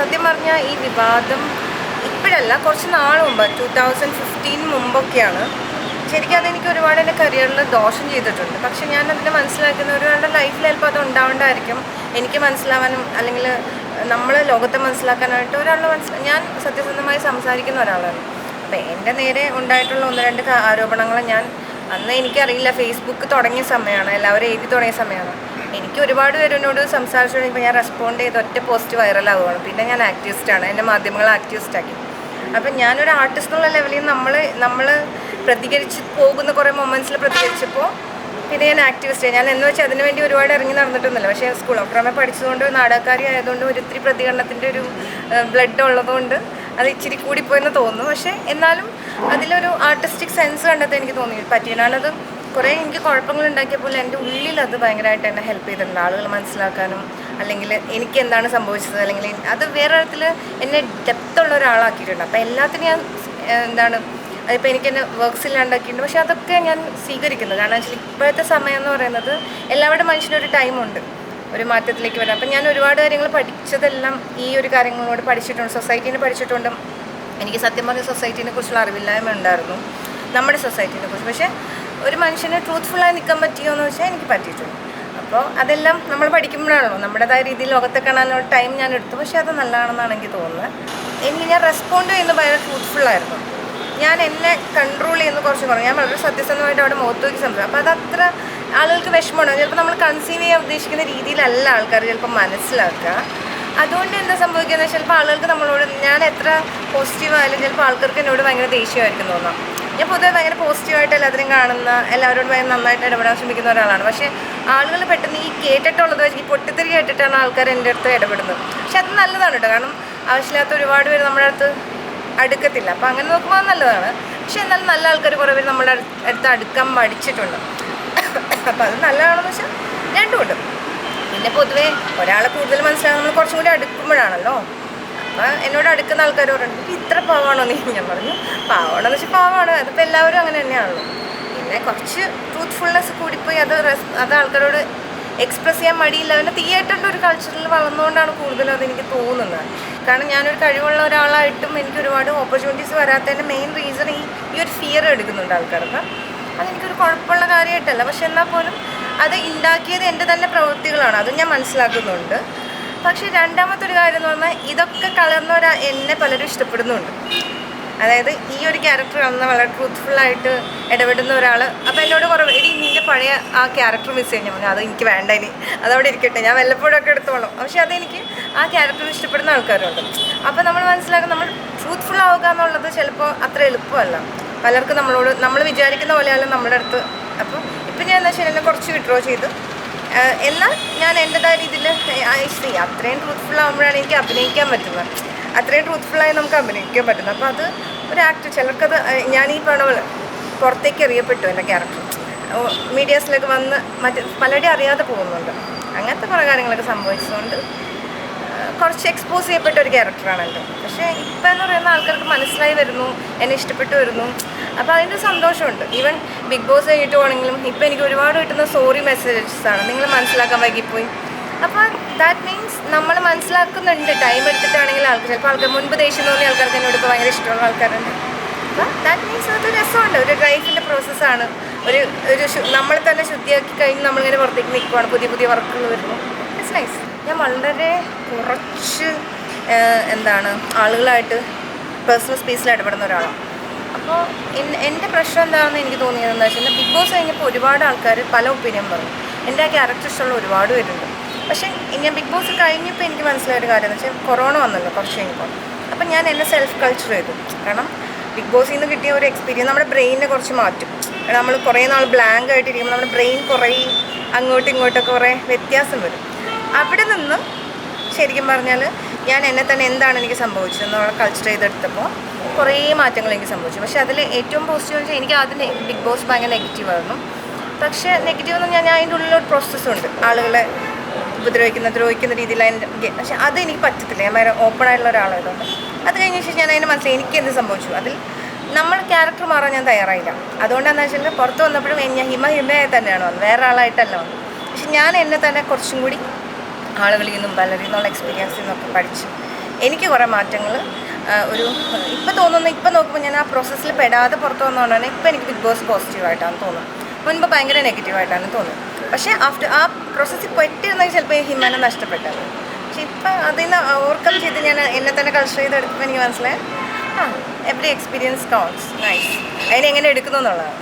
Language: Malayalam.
സത്യം പറഞ്ഞാൽ ഈ വിവാദം ഇപ്പോഴല്ല കുറച്ച് നാൾ മുമ്പ് ടു തൗസൻഡ് ഫിഫ്റ്റീൻ മുമ്പൊക്കെയാണ്. ശരിക്കും അതെനിക്ക് ഒരുപാട് എന്റെ കരിയറിൽ ദോഷം ചെയ്തിട്ടുണ്ട്. പക്ഷെ ഞാൻ അതിനെ മനസ്സിലാക്കുന്ന ഒരാളുടെ ലൈഫിൽ ചിലപ്പോൾ അത് ഉണ്ടാവേണ്ടായിരിക്കും. എനിക്ക് മനസ്സിലാവാനും അല്ലെങ്കിൽ നമ്മൾ ലോകത്തെ മനസ്സിലാക്കാനായിട്ട് ഒരാളുടെ മനസ്സിൽ ഞാൻ സത്യസന്ധമായി സംസാരിക്കുന്ന ഒരാളാണ്. അപ്പം എന്റെ നേരെ ഉണ്ടായിട്ടുള്ള ഒന്ന് രണ്ട് ആരോപണങ്ങൾ ഞാൻ അന്ന് എനിക്കറിയില്ല. ഫേസ്ബുക്ക് തുടങ്ങിയ സമയമാണ് എല്ലാവരും എഴുതി തുടങ്ങിയ സമയമാണ്. എനിക്ക് ഒരുപാട് പേരോട് സംസാരിച്ചുകൊണ്ട് സംസാരിച്ചു തുടങ്ങിയപ്പോൾ ഞാൻ റെസ്പോണ്ട് ചെയ്ത് ഒറ്റ പോസ്റ്റ് വൈറലാവുകയാണ് പിന്നെ ഞാൻ ആക്ടിവിസ്റ്റാണ് എന്റെ മാധ്യമങ്ങൾ ആക്ടിവിസ്റ്റാക്കി അപ്പം ഞാനൊരു ആർട്ടിസ്റ്റ് എന്നുള്ള ലെവലിൽ നമ്മൾ നമ്മൾ പ്രതികരിച്ച് പോകുന്ന കുറേ മൊമെന്റ്സിൽ പ്രതികരിച്ചപ്പോൾ പിന്നെ ഞാൻ ആക്ടിവിസ്റ്റ് ഞാൻ എന്ന് വെച്ചാൽ അതിന് വേണ്ടി ഒരുപാട് ഇറങ്ങി നടന്നിട്ടൊന്നുമില്ല. പക്ഷേ സ്കൂൾ ഓഫ് ഡ്രാമ പഠിച്ചതുകൊണ്ട് നാടകക്കാരി ആയതുകൊണ്ട് ഒരു ഇത്തിരി പ്രതികരണത്തിന്റെ ഒരു ബ്ലഡ് ഉള്ളതുകൊണ്ട് അത് ഇച്ചിരി കൂടിപ്പോയെന്ന് തോന്നുന്നു. പക്ഷേ എന്നാലും അതിലൊരു ആർട്ടിസ്റ്റിക് സെൻസ് കണ്ടെത്താൻ എനിക്ക് തോന്നി. പറ്റിയതാണത് കുറേ എനിക്ക് കുഴപ്പങ്ങൾ ഉണ്ടാക്കിയപ്പോൾ എന്റെ ഉള്ളിൽ അത് ഭയങ്കരമായിട്ട് എന്നെ ഹെൽപ്പ് ചെയ്തിട്ടുണ്ട്. ആളുകൾ മനസ്സിലാക്കാനും അല്ലെങ്കിൽ എനിക്ക് എന്താണ് സംഭവിച്ചത് അല്ലെങ്കിൽ അത് വേറെ തരത്തിൽ എന്നെ ഡെപ്തുള്ള ഒരാളാക്കിയിട്ടുണ്ട്. അപ്പോൾ എല്ലാത്തിനും ഞാൻ എന്താണ് അതിപ്പോൾ എനിക്ക് എന്നെ വർക്ക്സ് ഇല്ലാണ്ടാക്കിയിട്ടുണ്ട്. പക്ഷേ അതൊക്കെ ഞാൻ സ്വീകരിക്കുന്നത് കാരണം വെച്ചാൽ ഇപ്പോഴത്തെ സമയം എന്ന് പറയുന്നത് എല്ലാവരുടെ മനുഷ്യനൊരു ടൈമുണ്ട് ഒരു മാറ്റത്തിലേക്ക് വരാം അപ്പം ഞാൻ ഒരുപാട് കാര്യങ്ങൾ പഠിച്ചതെല്ലാം ഈ ഒരു കാര്യങ്ങളോട് പഠിച്ചിട്ടുണ്ട്. സൊസൈറ്റീനെ പഠിച്ചിട്ടുണ്ട് എനിക്ക് സത്യം പറഞ്ഞ സൊസൈറ്റീനെ കുറിച്ചുള്ള അറിവില്ലായ്മ ഉണ്ടായിരുന്നു. നമ്മുടെ സൊസൈറ്റീനെ കുറിച്ച്. പക്ഷേ ഒരു മനുഷ്യന് ട്രൂത്ത്ഫുള്ളായി നിൽക്കാൻ പറ്റിയോ എന്ന് വെച്ചാൽ എനിക്ക് പറ്റിയിട്ടുണ്ട്. അപ്പോൾ അതെല്ലാം നമ്മൾ പഠിക്കുമ്പോഴാണല്ലോ. നമ്മുടേതായ രീതിയിൽ ലോകത്തെ കാണാനുള്ള ടൈം ഞാൻ എടുത്തു. പക്ഷേ അത് നല്ലതാണെന്നാണ് എനിക്ക് തോന്നുന്നത്. എനിക്ക് ഞാൻ റെസ്പോണ്ട് ചെയ്യുന്നത് ഭയങ്കര ട്രൂത്ത്ഫുള്ളായിരുന്നു ഞാൻ എന്നെ കൺട്രോൾ ചെയ്യുന്ന കുറച്ച് കുറവ്. ഞാൻ വളരെ സത്യസന്ധമായിട്ട് അവിടെ മുഖത്ത് നോക്കി സംസാരിക്കും അപ്പോൾ അതത്ര ആളുകൾക്ക് വിഷമമാണ് ചിലപ്പോൾ നമ്മൾ കൺസീവ് ചെയ്യാൻ ഉദ്ദേശിക്കുന്ന രീതിയിലല്ല ആൾക്കാർ ചിലപ്പോൾ മനസ്സിലാക്കുക. അതുകൊണ്ട് എന്താ സംഭവിക്കുന്നത് ചിലപ്പോൾ ആളുകൾക്ക് നമ്മളോട് ഞാൻ എത്ര പോസിറ്റീവ് ആയാലും ചിലപ്പോൾ ആൾക്കാർക്ക് എന്നോട് ഭയങ്കര ദേഷ്യമായിരിക്കും തോന്നാം. ഞാൻ പൊതുവെ ഭയങ്കര പോസിറ്റീവായിട്ട് എല്ലാത്തിനും കാണുന്ന എല്ലാവരോടും ഭയങ്കര നന്നായിട്ട് ഇടപെടാൻ ശ്രമിക്കുന്ന ഒരാളാണ്. പക്ഷേ ആളുകൾ പെട്ടെന്ന് ഈ കേട്ടിട്ടുള്ളത് വെച്ച് ഈ പൊട്ടിത്തെറി കേട്ടിട്ടാണ് ആൾക്കാർ എന്റെ അടുത്ത് ഇടപെടുന്നത്. പക്ഷെ അത് നല്ലതാണ് കേട്ടോ. കാരണം ആവശ്യമില്ലാത്ത ഒരുപാട് പേര് നമ്മുടെ അടുത്ത് അടുക്കത്തില്ല. അപ്പം അങ്ങനെ നോക്കുമ്പോൾ നല്ലതാണ്. പക്ഷെ എന്നാലും നല്ല ആൾക്കാർ കുറേ പേര് നമ്മുടെ അടുത്ത് അടുക്കാൻ മടിച്ചിട്ടുണ്ട് അപ്പം അത് നല്ലതാണെന്ന് വെച്ചാൽ രണ്ടുമുണ്ട് പിന്നെ പൊതുവേ ഒരാളെ കൂടുതൽ മനസ്സിലാകുന്നത് കുറച്ചും കൂടി അടുക്കുമ്പോഴാണല്ലോ. അപ്പം എന്നോട് അടുക്കുന്ന ആൾക്കാർ പറഞ്ഞു ഇത്ര പാവാണോ നീ ഞാൻ പറഞ്ഞു. പാവാണെന്ന് വെച്ചാൽ പാവാണ് അതിപ്പോൾ എല്ലാവരും അങ്ങനെ തന്നെയാണല്ലോ. പിന്നെ കുറച്ച് ട്രൂത്ത്ഫുൾനെസ് കൂടിപ്പോയി അത് അത് ആൾക്കാരോട് എക്സ്പ്രസ് ചെയ്യാൻ മടിയില്ല. അവന്റെ തിയേറ്ററിന്റെ ഒരു കൾച്ചറിൽ വളർന്നുകൊണ്ടാണ് കൂടുതലും അതെനിക്ക് തോന്നുന്നത്. കാരണം ഞാനൊരു കഴിവുള്ള ഒരാളായിട്ടും എനിക്ക് ഒരുപാട് ഓപ്പർച്യൂണിറ്റീസ് വരാത്തതിന്റെ മെയിൻ റീസൺ ഈ ഈ ഒരു ഫിയർ എടുക്കുന്നുണ്ട് ആൾക്കാർക്ക്. അതെനിക്കൊരു കുഴപ്പമുള്ള കാര്യമായിട്ടല്ല പക്ഷെ എന്നാൽ പോലും അത് ഉണ്ടാക്കിയത് എന്റെ തന്നെ പ്രവൃത്തികളാണ്. അതും ഞാൻ മനസ്സിലാക്കുന്നുണ്ട്. പക്ഷേ രണ്ടാമത്തെ ഒരു കാര്യം എന്ന് പറഞ്ഞാൽ ഇതൊക്കെ കളർന്ന എന്നെ പലരും ഇഷ്ടപ്പെടുന്നുണ്ട്. അതായത് ഈ ഒരു ക്യാരക്ടർ കാണുന്ന വളരെ ട്രൂത്ത്ഫുള്ളായിട്ട് ഇടപെടുന്ന ഒരാൾ അപ്പോൾ എന്നോട് കുറവ് എടി നിന്റെ പഴയ ആ ക്യാരക്ടർ മിസ് ചെയ്യാൻ പറഞ്ഞു അത് എനിക്ക് വേണ്ട ഇനി അതവിടെ ഇരിക്കട്ടെ ഞാൻ വല്ലപ്പോഴും ഒക്കെ എടുത്തോളാം പക്ഷേ അതെനിക്ക് ആ ക്യാരക്ടർ ഇഷ്ടപ്പെടുന്ന ആൾക്കാരുണ്ട്. അപ്പോൾ നമ്മൾ മനസ്സിലാക്കുക നമ്മൾ ട്രൂത്ത്ഫുൾ ആവുക എന്നുള്ളത് ചിലപ്പോൾ അത്ര എളുപ്പമല്ല. പലർക്കും നമ്മളോട് നമ്മൾ വിചാരിക്കുന്ന പോലെയല്ല നമ്മുടെ അടുത്ത്. അപ്പോൾ ഇപ്പം ഞാൻ എന്താ വെച്ചാൽ എന്നെ കുറച്ച് വിഡ്രോ ചെയ്ത്. എന്നാൽ ഞാൻ എന്റെതായ രീതിയിൽ ശ്രീ അത്രയും ട്രൂത്ത്ഫുൾ ആകുമ്പോഴാണ് എനിക്ക് അഭിനയിക്കാൻ പറ്റുന്നത്. അത്രയും ട്രൂത്ത്ഫുള്ളായി നമുക്ക് അഭിനയിക്കാൻ പറ്റുന്നത്. അപ്പോൾ അത് ഒരു ആക്ടർ ചിലർക്കത് ഞാൻ ഈ പറഞ്ഞ പുറത്തേക്ക് അറിയപ്പെട്ടു എന്റെ ക്യാരക്ടർ മീഡിയാസിലൊക്കെ വന്ന് മറ്റ് പലരുടെയും അറിയാതെ പോകുന്നുണ്ട്. അങ്ങനത്തെ കുറേ കാര്യങ്ങളൊക്കെ സംഭവിച്ചതുകൊണ്ട് കുറച്ച് എക്സ്പോസ് ചെയ്യപ്പെട്ട ഒരു ക്യാരക്ടറാണല്ലോ പക്ഷേ ഇപ്പം എന്ന് പറയുന്ന ആൾക്കാർക്ക് മനസ്സിലായി വരുന്നു എന്നെ ഇഷ്ടപ്പെട്ടു വരുന്നു. അപ്പോൾ അതിന്റെ സന്തോഷമുണ്ട്. ഈവൻ ബിഗ് ബോസ് കഴിഞ്ഞിട്ട് പോകണമെങ്കിലും ഇപ്പം എനിക്ക് ഒരുപാട് കിട്ടുന്ന സോറി മെസ്സേജസ് ആണ്. നിങ്ങൾ മനസ്സിലാക്കാൻ വൈകിപ്പോയി. അപ്പോൾ ദാറ്റ് മീൻസ് നമ്മൾ മനസ്സിലാക്കുന്നുണ്ട്. ടൈം എടുത്തിട്ടാണെങ്കിൽ ആൾക്കാർ ചിലപ്പോൾ ആൾക്കാർ മുൻപ് ദേഷ്യം തോന്നിയ ആൾക്കാർക്ക് എന്നോട് ഇപ്പോൾ ഭയങ്കര ഇഷ്ടമുള്ള ആൾക്കാരുണ്ട്. അപ്പോൾ ദാറ്റ് മീൻസ് അതൊരു രസമുണ്ട് ഒരു ലൈഫിന്റെ പ്രോസസ്സാണ് ഒരു ഒരു നമ്മൾ തന്നെ ശുദ്ധിയാക്കി കഴിഞ്ഞ് നമ്മളിങ്ങനെ പുറത്തേക്ക് നിൽക്കുവാണ് പുതിയ പുതിയ വർക്കുകൾ വരുന്നു. ഇറ്റ്സ് നൈസ് ഞാൻ വളരെ കുറച്ച് എന്താണ് ആളുകളായിട്ട് പേഴ്സണൽ സ്പേസിൽ ഇടപെടുന്ന ഒരാളാണ് അപ്പോൾ എന്റെ പ്രശ്നം എന്താണെന്ന് എനിക്ക് തോന്നിയതെന്ന് വെച്ചാൽ ബിഗ് ബോസ് കഴിഞ്ഞപ്പോൾ ഒരുപാട് ആൾക്കാർ പല ഒപ്പീനിയൻ പറഞ്ഞു. എന്റെ ആ ക്യാരക്ടർ ഇഷ്ടമുള്ള ഒരുപാട് പേരുണ്ട്. പക്ഷേ ഞാൻ ബിഗ് ബോസ് കഴിഞ്ഞപ്പോൾ എനിക്ക് മനസ്സിലായ ഒരു കാര്യം എന്ന് വെച്ചാൽ കൊറോണ വന്നല്ലോ കുറച്ച് കഴിഞ്ഞപ്പോൾ. അപ്പം ഞാൻ എന്നെ സെൽഫ് കൾച്ചർ ചെയ്തു. കാരണം ബിഗ് ബോസിൽ നിന്ന് കിട്ടിയ ഒരു എക്സ്പീരിയൻസ് നമ്മുടെ ബ്രെയിനിനെ കുറച്ച് മാറ്റും. നമ്മൾ കുറേ നാൾ ബ്ലാങ്ക് ആയിട്ടിരിക്കുമ്പോൾ നമ്മുടെ ബ്രെയിൻ കുറേ അങ്ങോട്ടും ഇങ്ങോട്ടൊക്കെ കുറേ വ്യത്യാസം വരും. അവിടെ നിന്നും ശരിക്കും പറഞ്ഞാൽ ഞാൻ എന്നെ തന്നെ എന്താണ് എനിക്ക് സംഭവിച്ചത് എന്നുള്ള കൾച്ചർ ചെയ്തെടുത്തപ്പോൾ കുറേ മാറ്റങ്ങൾ എനിക്ക് സംഭവിച്ചു. പക്ഷേ അതിൽ ഏറ്റവും പോസിറ്റീവ് വെച്ചാൽ എനിക്ക് ആദ്യം ബിഗ് ബോസ് ഭയങ്കര നെഗറ്റീവ് ആയിരുന്നു. പക്ഷേ നെഗറ്റീവ് എന്ന് ഞാൻ അതിന്റെ ഉള്ളിലൊരു പ്രോസസ്സുണ്ട് ആളുകളെ ഉപദ്രവിക്കുന്ന ദ്രോഹിക്കുന്ന രീതിയിൽ അതിന്റെ പക്ഷെ അത് എനിക്ക് പറ്റത്തില്ല. ഞാൻ ഭയങ്കര ഓപ്പൺ ആയിട്ടുള്ള ഒരാളായതുകൊണ്ട്. അത് കഴിഞ്ഞ ശേഷം ഞാൻ അതിന്റെ മനസ്സിലായി എനിക്ക് എന്ത് സംഭവിച്ചു? അതിൽ നമ്മൾ ക്യാരക്ടർ മാറാൻ ഞാൻ തയ്യാറായില്ല. അതുകൊണ്ടാണെന്ന് വെച്ചിട്ടുണ്ടെങ്കിൽ പുറത്ത് വന്നപ്പോഴും ഞാൻ ഹിമ ഹിമയായി തന്നെയാണ് വന്നത്. വേറെ ആളായിട്ടല്ല വന്നത്. പക്ഷെ ഞാൻ എന്നെ തന്നെ കുറച്ചും കൂടി ആളുകളിൽ നിന്നും പലരിൽ നിന്നുള്ള എക്സ്പീരിയൻസിൽ നിന്നൊക്കെ പഠിച്ചു. എനിക്ക് കുറേ മാറ്റങ്ങൾ ഒരു ഇപ്പം തോന്നുന്നു ഇപ്പം നോക്കുമ്പോൾ ഞാൻ ആ പ്രോസസ്സിൽ പെടാതെ പുറത്ത് വന്നതുകൊണ്ടാണ് ഇപ്പം എനിക്ക് ബിഗ് ബോസ് പോസിറ്റീവായിട്ടാണ് തോന്നുന്നത്. മുൻപ് ഭയങ്കര നെഗറ്റീവായിട്ടാണ് തോന്നുന്നത്. പക്ഷേ ആഫ്റ്റർ ആ പ്രോസസ്സിൽ പറ്റിയിരുന്നെങ്കിൽ ചിലപ്പോൾ ഹിമാനെ നഷ്ടപ്പെട്ടത്. പക്ഷെ ഇപ്പം അതിൽ നിന്ന് ഓവർകം ചെയ്ത് ഞാൻ എന്നെ തന്നെ കൾച്ചർ ചെയ്തെടുക്കുമ്പോൾ എനിക്ക് മനസ്സിലായി ആ എവറി എക്സ്പീരിയൻസ് കൗണ്ട്സ് നൈസ് അതിനെങ്ങനെ എടുക്കുന്നു എന്നുള്ളതാണ്.